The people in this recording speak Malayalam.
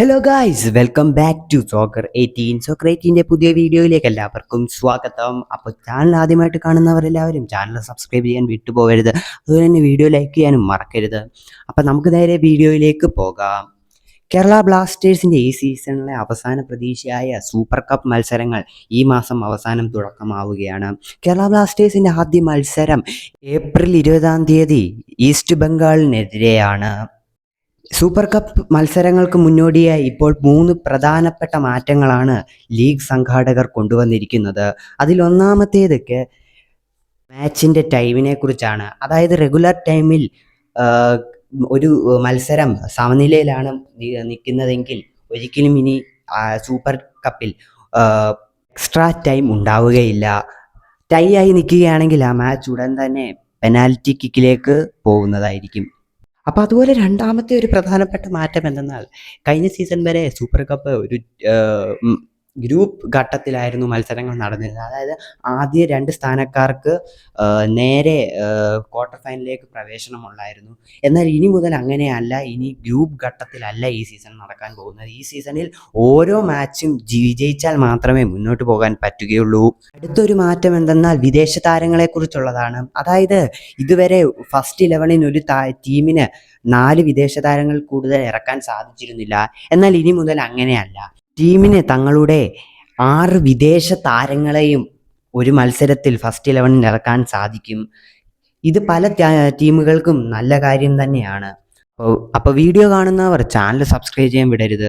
Hello guys welcome back to soccer eighteen soccer എയ്റ്റീന്റെ പുതിയ വീഡിയോയിലേക്ക് എല്ലാവർക്കും സ്വാഗതം. അപ്പോൾ ചാനൽ ആദ്യമായിട്ട് കാണുന്നവരെല്ലാവരും ചാനൽ സബ്സ്ക്രൈബ് ചെയ്യാൻ വിട്ടുപോകരുത്. അതുപോലെ തന്നെ വീഡിയോ ലൈക്ക് ചെയ്യാനും മറക്കരുത്. അപ്പോൾ നമുക്ക് നേരെ വീഡിയോയിലേക്ക് പോകാം. കേരള ബ്ലാസ്റ്റേഴ്സിന്റെ ഈ സീസണിലെ അവസാന പ്രതീക്ഷയായ സൂപ്പർ കപ്പ് മത്സരങ്ങൾ ഈ മാസം അവസാനം തുടക്കമാവുകയാണ്. കേരള ബ്ലാസ്റ്റേഴ്സിന്റെ ആദ്യ മത്സരം ഏപ്രിൽ ഇരുപതാം തീയതി ഈസ്റ്റ് ബംഗാളിനെതിരെയാണ്. സൂപ്പർ കപ്പ് മത്സരങ്ങൾക്ക് മുന്നോടിയായി ഇപ്പോൾ മൂന്ന് പ്രധാനപ്പെട്ട മാറ്റങ്ങളാണ് ലീഗ് സംഘാടകർ കൊണ്ടുവന്നിരിക്കുന്നത്. അതിലൊന്നാമത്തേതൊക്കെ മാച്ചിന്റെ ടൈമിനെ കുറിച്ചാണ്. അതായത് റെഗുലർ ടൈമിൽ ഒരു മത്സരം സമനിലയിലാണ് നിൽക്കുന്നതെങ്കിൽ ഒരിക്കലും ഇനി സൂപ്പർ കപ്പിൽ എക്സ്ട്രാ ടൈം ഉണ്ടാവുകയില്ല. ടൈ ആയി നിൽക്കുകയാണെങ്കിൽ ആ മാച്ച് ഉടൻ തന്നെ പെനാൽറ്റി കിക്കിലേക്ക് പോകുന്നതായിരിക്കും. അപ്പോൾ അതുപോലെ രണ്ടാമത്തെ ഒരു പ്രധാനപ്പെട്ട മാറ്റം എന്തെന്നാൽ കഴിഞ്ഞ സീസൺ വരെ സൂപ്പർ കപ്പ് ഒരു ഗ്രൂപ്പ് ഘട്ടത്തിലായിരുന്നു മത്സരങ്ങൾ നടന്നിരുന്നത്. അതായത് ആദ്യ രണ്ട് സ്ഥാനക്കാർക്ക് നേരെ ക്വാർട്ടർ ഫൈനലിലേക്ക് പ്രവേശനമുണ്ടായിരുന്നു. എന്നാൽ ഇനി മുതൽ അങ്ങനെയല്ല. ഇനി ഗ്രൂപ്പ് ഘട്ടത്തിലല്ല ഈ സീസൺ നടക്കാൻ പോകുന്നത്. ഈ സീസണിൽ ഓരോ മാച്ചും വിജയിച്ചാൽ മാത്രമേ മുന്നോട്ട് പോകാൻ പറ്റുകയുള്ളൂ. അടുത്തൊരു മാറ്റം എന്തെന്നാൽ വിദേശ താരങ്ങളെക്കുറിച്ചുള്ളതാണ്. അതായത് ഇതുവരെ ഫസ്റ്റ് ഇലവനിൽ ഒരു ടീമിന് നാല് വിദേശ താരങ്ങൾ കൂടുതൽ ഇറക്കാൻ സാധിച്ചിരുന്നില്ല. എന്നാൽ ഇനി മുതൽ അങ്ങനെയല്ല. ടീമിന് തങ്ങളുടെ ആറ് വിദേശ താരങ്ങളെയും ഒരു മത്സരത്തിൽ ഫസ്റ്റ് ഇലവനിൽ ഇറക്കാൻ സാധിക്കും. ഇത് പല ടീമുകൾക്കും നല്ല കാര്യം തന്നെയാണ്. അപ്പോൾ അപ്പോൾ വീഡിയോ കാണുന്നവർ ചാനൽ സബ്സ്ക്രൈബ് ചെയ്യാൻ വിടരുത്.